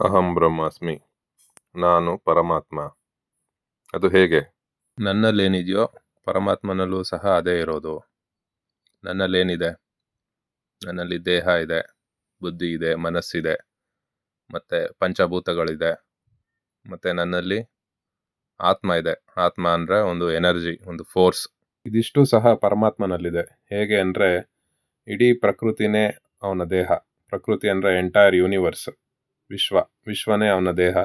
ಅಹಂ ಬ್ರಹ್ಮಾಸ್ಮಿ, ನಾನು ಪರಮಾತ್ಮ. ಅದು ಹೇಗೆ? ನನ್ನಲ್ಲೇನಿದೆಯೋ ಪರಮಾತ್ಮನಲ್ಲೂ ಸಹ ಅದೇ ಇರೋದು. ನನ್ನಲ್ಲೇನಿದೆ? ನನ್ನಲ್ಲಿ ದೇಹ ಇದೆ, ಬುದ್ಧಿ ಇದೆ, ಮನಸ್ಸಿದೆ, ಮತ್ತು ಪಂಚಭೂತಗಳಿದೆ, ಮತ್ತು ನನ್ನಲ್ಲಿ ಆತ್ಮ ಇದೆ. ಆತ್ಮ ಅಂದರೆ ಒಂದು ಎನರ್ಜಿ, ಒಂದು ಫೋರ್ಸ್. ಇದಿಷ್ಟು ಸಹ ಪರಮಾತ್ಮನಲ್ಲಿದೆ. ಹೇಗೆ ಅಂದರೆ, ಇಡೀ ಪ್ರಕೃತಿನೇ ಅವನ ದೇಹ. ಪ್ರಕೃತಿ ಅಂದರೆ ಎಂಟೈರ್ ಯೂನಿವರ್ಸ್. ವಿಶ್ವ, ವಿಶ್ವನೇ ಅವನ ದೇಹ.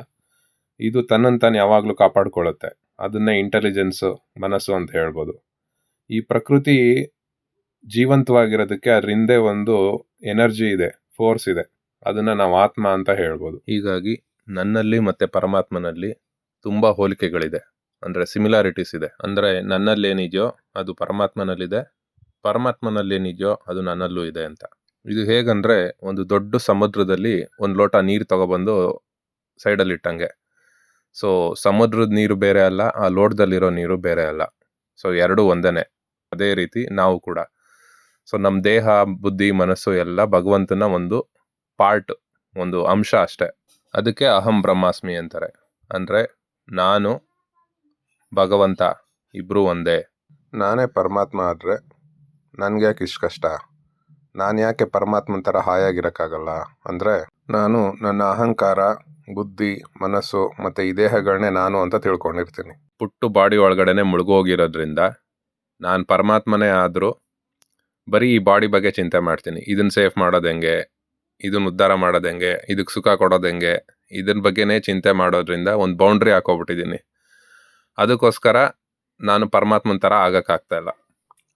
ಇದು ತನ್ನನ್ನು ತಾನು ಯಾವಾಗಲೂ ಕಾಪಾಡ್ಕೊಳ್ಳುತ್ತೆ. ಅದನ್ನೇ ಇಂಟೆಲಿಜೆನ್ಸು ಮನಸ್ಸು ಅಂತ ಹೇಳ್ಬೋದು. ಈ ಪ್ರಕೃತಿ ಜೀವಂತವಾಗಿರೋದಕ್ಕೆ ಅದ್ರ ಒಂದು ಎನರ್ಜಿ ಇದೆ ಫೋರ್ಸ್ ಇದೆ. ಅದನ್ನು ನಾವು ಆತ್ಮ ಅಂತ ಹೇಳ್ಬೋದು. ಹೀಗಾಗಿ ನನ್ನಲ್ಲಿ ಮತ್ತು ಪರಮಾತ್ಮನಲ್ಲಿ ತುಂಬ ಹೋಲಿಕೆಗಳಿದೆ. ಅಂದರೆ ಸಿಮಿಲಾರಿಟೀಸ್ ಇದೆ. ಅಂದರೆ ನನ್ನಲ್ಲೇನಿದೆಯೋ ಅದು ಪರಮಾತ್ಮನಲ್ಲಿದೆ. ಪರಮಾತ್ಮನಲ್ಲಿ ಏನಿದೆಯೋ ಅದು ನನ್ನಲ್ಲೂ ಇದೆ ಅಂತ. ಇದು ಹೇಗಂದ್ರೆ ಒಂದು ದೊಡ್ಡ ಸಮುದ್ರದಲ್ಲಿ ಒಂದು ಲೋಟ ನೀರು ತಗೊಬಂದು ಸೈಡಲ್ಲಿ ಇಟ್ಟಂಗೆ. ಸೊ ಸಮುದ್ರದ ನೀರು ಬೇರೆ ಅಲ್ಲ, ಆ ಲೋಟದಲ್ಲಿರೋ ನೀರು ಬೇರೆ ಅಲ್ಲ. ಸೊ ಎರಡೂ ಒಂದೇ ಅದೇ ರೀತಿ ನಾವು ಕೂಡ. ಸೊ ನಮ್ಮ ದೇಹ, ಬುದ್ಧಿ, ಮನಸ್ಸು ಎಲ್ಲ ಭಗವಂತನ ಒಂದು ಪಾರ್ಟ್ ಒಂದು ಅಂಶ ಅಷ್ಟೇ. ಅದಕ್ಕೆ ಅಹಂ ಬ್ರಹ್ಮಾಸ್ಮಿ ಅಂತಾರೆ. ಅಂದರೆ ನಾನು, ಭಗವಂತ ಇಬ್ಬರೂ ಒಂದೇ. ನಾನೇ ಪರಮಾತ್ಮ ಆದರೆ ನನಗೆ ಯಾಕೆ ಇಷ್ಟು ಕಷ್ಟ? ನಾನು ಯಾಕೆ ಪರಮಾತ್ಮನ ಥರ ಹಾಯಾಗಿರೋಕ್ಕಾಗಲ್ಲ ಅಂದರೆ ನಾನು ನನ್ನ ಅಹಂಕಾರ, ಬುದ್ಧಿ, ಮನಸ್ಸು ಮತ್ತು ಈ ದೇಹಗಳನ್ನೇ ನಾನು ಅಂತ ತಿಳ್ಕೊಂಡಿರ್ತೀನಿ. ಪುಟ್ಟು ಬಾಡಿ ಒಳಗಡೆನೆ ಮುಳುಗೋಗಿರೋದ್ರಿಂದ ನಾನು ಪರಮಾತ್ಮನೇ ಆದರೂ ಬರೀ ಈ ಬಾಡಿ ಬಗ್ಗೆ ಚಿಂತೆ ಮಾಡ್ತೀನಿ. ಇದನ್ನು ಸೇಫ್ ಮಾಡೋದು ಹೆಂಗೆ? ಇದನ್ನು ಉದ್ಧಾರ ಮಾಡೋದು ಹೆಂಗೆ? ಇದಕ್ಕೆ ಸುಖ ಕೊಡೋದು ಹೆಂಗೆ? ಇದನ್ನ ಬಗ್ಗೆನೇ ಚಿಂತೆ ಮಾಡೋದ್ರಿಂದ ಒಂದು ಬೌಂಡ್ರಿ ಹಾಕೋಬಿಟ್ಟಿದ್ದೀನಿ. ಅದಕ್ಕೋಸ್ಕರ ನಾನು ಪರಮಾತ್ಮನ ಥರ ಆಗೋಕ್ಕಾಗ್ತಾಯಿಲ್ಲ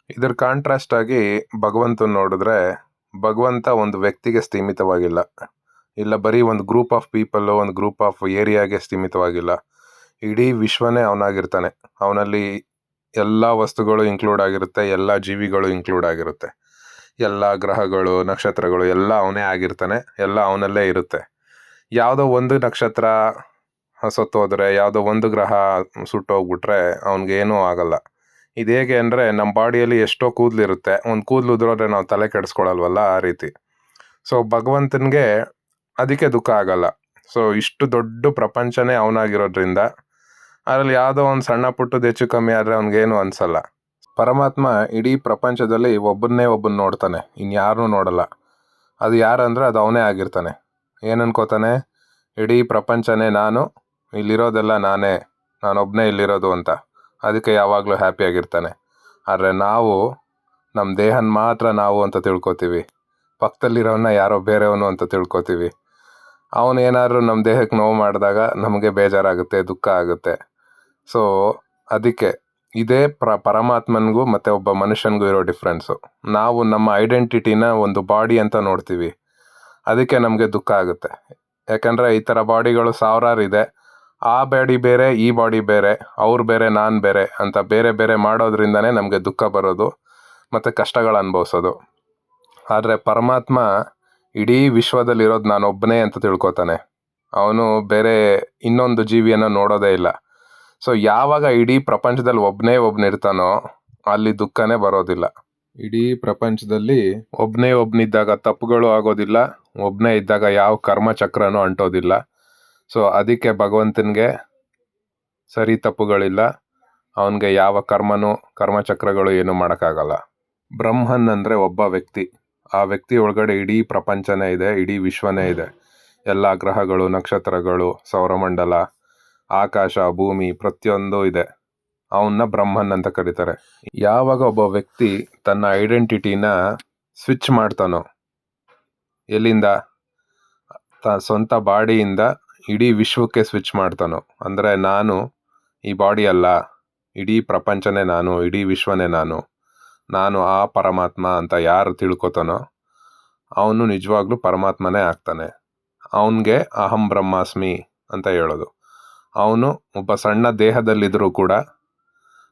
ಇದ್ರ ಕಾಂಟ್ರಾಸ್ಟ್ ಆಗಿ ಭಗವಂತನ ನೋಡಿದ್ರೆ ಭಗವಂತ ಒಂದು ವ್ಯಕ್ತಿಗೆ ಸೀಮಿತವಾಗಿಲ್ಲ ಇಲ್ಲ, ಬರೀ ಒಂದು ಗ್ರೂಪ್ ಆಫ್ ಪೀಪಲ್ ಒಂದು ಗ್ರೂಪ್ ಆಫ್ ಏರಿಯಾಗೆ ಸೀಮಿತವಾಗಿಲ್ಲ ಇಡೀ ವಿಶ್ವನೇ ಅವನಾಗಿರ್ತಾನೆ. ಅವನಲ್ಲಿ ಎಲ್ಲ ವಸ್ತುಗಳು ಇನ್ಕ್ಲೂಡ್ ಆಗಿರುತ್ತೆ, ಎಲ್ಲ ಜೀವಿಗಳು ಇನ್ಕ್ಲೂಡ್ ಆಗಿರುತ್ತೆ. ಎಲ್ಲ ಗ್ರಹಗಳು, ನಕ್ಷತ್ರಗಳು, ಎಲ್ಲ ಅವನೇ ಆಗಿರ್ತಾನೆ, ಎಲ್ಲ ಅವನಲ್ಲೇ ಇರುತ್ತೆ. ಯಾವುದೋ ಒಂದು ನಕ್ಷತ್ರ ಸತ್ತೋದ್ರೆ ಯಾವುದೋ ಒಂದು ಗ್ರಹ ಸುಟ್ಟೋಗ್ಬಿಟ್ರೆ ಅವನಿಗೇನೂ ಆಗಲ್ಲ. ಇದು ಹೇಗೆ ಅಂದರೆ ನಮ್ಮ ಬಾಡಿಯಲ್ಲಿ ಎಷ್ಟೋ ಕೂದಲಿರುತ್ತೆ ಒಂದು ಕೂದಲು ಉದುರೋದ್ರೆ ನಾವು ತಲೆ ಕೆಡಿಸ್ಕೊಳಲ್ವಲ್ಲ ಆ ರೀತಿ. ಸೊ ಭಗವಂತನಿಗೆ ಅದಕ್ಕೆ ದುಃಖ ಆಗಲ್ಲ. ಸೊ ಇಷ್ಟು ದೊಡ್ಡ ಪ್ರಪಂಚನೇ ಅವನಾಗಿರೋದ್ರಿಂದ ಅದರಲ್ಲಿ ಯಾವುದೋ ಒಂದು ಸಣ್ಣ ಪುಟ್ಟದ ಹೆಚ್ಚು ಕಮ್ಮಿ ಆದರೆ ಅವ್ನಿಗೇನು ಅನಿಸಲ್ಲ. ಪರಮಾತ್ಮ ಇಡೀ ಪ್ರಪಂಚದಲ್ಲಿ ಒಬ್ಬನ್ನೇ ಒಬ್ಬನ ನೋಡ್ತಾನೆ. ಇನ್ಯಾರನ್ನೂ ನೋಡಲ್ಲ. ಅದು ಯಾರಂದ್ರೆ ಅದು ಅವನೇ ಆಗಿರ್ತಾನೆ. ಏನು ಅನ್ಕೋತಾನೆ? ಇಡೀ ಪ್ರಪಂಚನೇ ನಾನು, ಇಲ್ಲಿರೋದೆಲ್ಲ ನಾನೇ. ನಾನೊಬ್ಬನೇ ಇಲ್ಲಿರೋದು ಅಂತ. ಅದಕ್ಕೆ ಯಾವಾಗಲೂ ಹ್ಯಾಪಿಯಾಗಿರ್ತಾನೆ ಆದರೆ ನಾವು ನಮ್ಮ ದೇಹನ ಮಾತ್ರ ನಾವು ಅಂತ ತಿಳ್ಕೊತೀವಿ. ಪಕ್ಕದಲ್ಲಿರೋನ್ನ ಯಾರೋ ಬೇರೆಯವನು ಅಂತ ತಿಳ್ಕೊತೀವಿ. ಅವನು ಏನಾದರೂ ನಮ್ಮ ದೇಹಕ್ಕೆ ನೋವು ಮಾಡಿದಾಗ ನಮಗೆ ಬೇಜಾರಾಗುತ್ತೆ, ದುಃಖ ಆಗುತ್ತೆ. ಸೊ ಅದಕ್ಕೆ ಇದೇ ಪ್ರ, ಪರಮಾತ್ಮನಿಗೂ ಮತ್ತು ಒಬ್ಬ ಮನುಷ್ಯನಿಗೂ ಇರೋ ಡಿಫ್ರೆನ್ಸು ನಾವು ನಮ್ಮ ಐಡೆಂಟಿಟಿನ ಒಂದು ಬಾಡಿ ಅಂತ ನೋಡ್ತೀವಿ. ಅದಕ್ಕೆ ನಮಗೆ ದುಃಖ ಆಗುತ್ತೆ. ಯಾಕಂದರೆ ಈ ಥರ ಬಾಡಿಗಳು ಸಾವಿರಾರು ಇದೆ ಆ ಬಾಡಿ ಬೇರೆ, ಈ ಬಾಡಿ ಬೇರೆ, ಅವ್ರು ಬೇರೆ, ನಾನು ಬೇರೆ ಅಂತ ಬೇರೆ ಬೇರೆ ಮಾಡೋದ್ರಿಂದನೇ ನಮಗೆ ದುಃಖ ಬರೋದು ಮತ್ತು ಕಷ್ಟಗಳು ಅನುಭವಿಸೋದು. ಆದರೆ ಪರಮಾತ್ಮ ಇಡೀ ವಿಶ್ವದಲ್ಲಿರೋದು ನಾನೊಬ್ಬನೇ ಅಂತ ತಿಳ್ಕೊತಾನೆ. ಅವನು ಬೇರೆ ಇನ್ನೊಂದು ಜೀವಿಯನ್ನು ನೋಡೋದೇ ಇಲ್ಲ. ಸೊ ಯಾವಾಗ ಇಡೀ ಪ್ರಪಂಚದಲ್ಲಿ ಒಬ್ಬನೇ ಒಬ್ಬನಿರ್ತಾನೋ ಅಲ್ಲಿ ದುಃಖನೇ ಬರೋದಿಲ್ಲ. ಇಡೀ ಪ್ರಪಂಚದಲ್ಲಿ ಒಬ್ಬನೇ ಒಬ್ಬನಿದ್ದಾಗ ತಪ್ಪುಗಳು ಆಗೋದಿಲ್ಲ ಒಬ್ಬನೇ ಇದ್ದಾಗ ಯಾವ ಕರ್ಮಚಕ್ರನೂ ಅಂಟೋದಿಲ್ಲ. ಸೊ ಅದಕ್ಕೆ ಭಗವಂತನಿಗೆ ಸರಿ ತಪ್ಪುಗಳಿಲ್ಲ. ಅವನಿಗೆ ಯಾವ ಕರ್ಮನೂ, ಕರ್ಮಚಕ್ರಗಳು ಏನೂ ಮಾಡೋಕ್ಕಾಗಲ್ಲ. ಬ್ರಹ್ಮನ್ ಅಂದರೆ ಒಬ್ಬ ವ್ಯಕ್ತಿ. ಆ ವ್ಯಕ್ತಿ ಒಳಗಡೆ ಇಡೀ ಪ್ರಪಂಚನೇ ಇದೆ, ಇಡೀ ವಿಶ್ವನೇ ಇದೆ. ಎಲ್ಲ ಗ್ರಹಗಳು, ನಕ್ಷತ್ರಗಳು, ಸೌರಮಂಡಲ, ಆಕಾಶ, ಭೂಮಿ ಪ್ರತಿಯೊಂದು ಇದೆ. ಅವನ್ನ ಬ್ರಹ್ಮನ್ ಅಂತ ಕರೀತಾರೆ. ಯಾವಾಗ ಒಬ್ಬ ವ್ಯಕ್ತಿ ತನ್ನ ಐಡೆಂಟಿಟಿನ ಸ್ವಿಚ್ ಮಾಡ್ತಾನೋ, ಎಲ್ಲಿಂದ? ತ ಸ್ವಂತ ಬಾಡಿಯಿಂದ ಇಡೀ ವಿಶ್ವಕ್ಕೆ ಸ್ವಿಚ್ ಮಾಡ್ತಾನೋ. ಅಂದರೆ ನಾನು ಈ ಬಾಡಿ ಅಲ್ಲ, ಇಡೀ ಪ್ರಪಂಚನೇ ನಾನು, ಇಡೀ ವಿಶ್ವನೇ ನಾನು ನಾನು ಆ ಪರಮಾತ್ಮ ಅಂತ ಯಾರು ತಿಳ್ಕೊತಾನೋ, ಅವನು ನಿಜವಾಗ್ಲೂ ಪರಮಾತ್ಮನೇ ಆಗ್ತಾನೆ. ಅವನಿಗೆ ಅಹಂ ಬ್ರಹ್ಮಾಸ್ಮಿ ಅಂತ ಹೇಳೋದು. ಅವನು ಒಬ್ಬ ಸಣ್ಣ ದೇಹದಲ್ಲಿದ್ದರೂ ಕೂಡ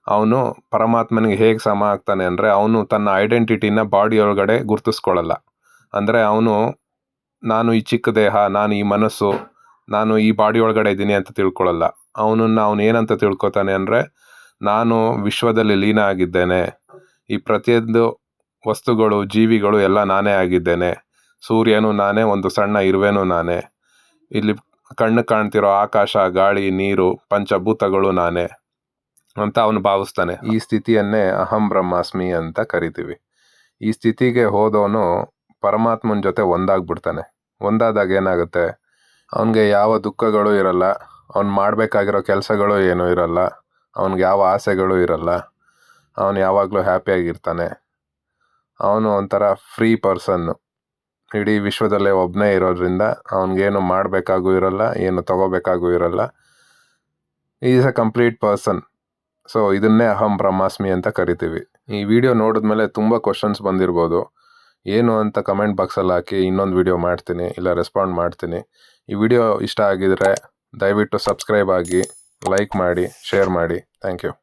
ಅವನು ಪರಮಾತ್ಮನಿಗೆ ಹೇಗೆ ಸಮ ಆಗ್ತಾನೆ ಅಂದರೆ ಅವನು ತನ್ನ ಐಡೆಂಟಿಟಿನ ಬಾಡಿ ಒಳಗಡೆ ಗುರ್ತಿಸ್ಕೊಳ್ಳಲ್ಲ. ಅಂದರೆ ಅವನು, ನಾನು ಈ ಚಿಕ್ಕ ದೇಹ, ನಾನು ಈ ಮನಸ್ಸು ನಾನು ಈ ಬಾಡಿ ಒಳಗಡೆ ಇದ್ದೀನಿ ಅಂತ ತಿಳ್ಕೊಳ್ಳಲ್ಲ. ಅವನನ್ನು ಅವನು ಏನಂತ ತಿಳ್ಕೊತಾನೆ ಅಂದರೆ, ನಾನು ವಿಶ್ವದಲ್ಲಿ ಲೀನ ಆಗಿದ್ದೇನೆ. ಈ ಪ್ರತಿಯೊಂದು ವಸ್ತುಗಳು, ಜೀವಿಗಳು ಎಲ್ಲ ನಾನೇ ಆಗಿದ್ದೇನೆ. ಸೂರ್ಯನು ನಾನೇ, ಒಂದು ಸಣ್ಣ ಇರುವೆನೂ ನಾನೇ. ಇಲ್ಲಿ ಕಣ್ಣು ಕಾಣ್ತಿರೋ ಆಕಾಶ, ಗಾಳಿ, ನೀರು, ಪಂಚಭೂತಗಳು ನಾನೇ ಅಂತ ಅವನು ಭಾವಿಸ್ತಾನೆ. ಈ ಸ್ಥಿತಿಯನ್ನೇ ಅಹಂ ಬ್ರಹ್ಮಾಸ್ಮಿ ಅಂತ ಕರಿತೀವಿ. ಈ ಸ್ಥಿತಿಗೆ ಹೋದವನು ಪರಮಾತ್ಮನ ಜೊತೆ ಒಂದಾಗ್ಬಿಡ್ತಾನೆ. ಒಂದಾದಾಗ ಏನಾಗುತ್ತೆ? ಅವನಿಗೆ ಯಾವ ದುಃಖಗಳು ಇರಲ್ಲ. ಅವ್ನು ಮಾಡಬೇಕಾಗಿರೋ ಕೆಲಸಗಳು ಏನೂ ಇರಲ್ಲ. ಅವನಿಗೆ ಯಾವ ಆಸೆಗಳು ಇರಲ್ಲ. ಅವನು ಯಾವಾಗಲೂ ಹ್ಯಾಪಿಯಾಗಿರ್ತಾನೆ. ಅವನು ಒಂಥರ ಫ್ರೀ ಪರ್ಸನ್ನು. ಇಡೀ ವಿಶ್ವದಲ್ಲೇ ಒಬ್ಬನೇ ಇರೋದ್ರಿಂದ ಅವನಿಗೇನು ಮಾಡಬೇಕಾಗೂ ಇರಲ್ಲ, ಏನು ತಗೋಬೇಕಾಗೂ ಇರಲ್ಲ. Is a complete person. So, ಇದನ್ನೇ ಅಹಂ ಬ್ರಹ್ಮಾಸ್ಮಿ ಅಂತ ಕರಿತೀವಿ. ಈ ವಿಡಿಯೋ ನೋಡಿದ್ಮೇಲೆ ತುಂಬ ಕ್ವಶನ್ಸ್ ಬಂದಿರ್ಬೋದು. ಏನು ಅಂತ ಕಮೆಂಟ್ ಬಾಕ್ಸಲ್ಲಿ ಹಾಕಿ ಇನ್ನೊಂದು ವಿಡಿಯೋ ಮಾಡ್ತೀನಿ ಇಲ್ಲ ರೆಸ್ಪಾಂಡ್ ಮಾಡ್ತೀನಿ. ಈ ವಿಡಿಯೋ ಇಷ್ಟ ಆಗಿದರೆ ದಯವಿಟ್ಟು ಸಬ್ಸ್ಕ್ರೈಬ್ ಆಗಿ ಲೈಕ್ ಮಾಡಿ ಶೇರ್ ಮಾಡಿ. Thank you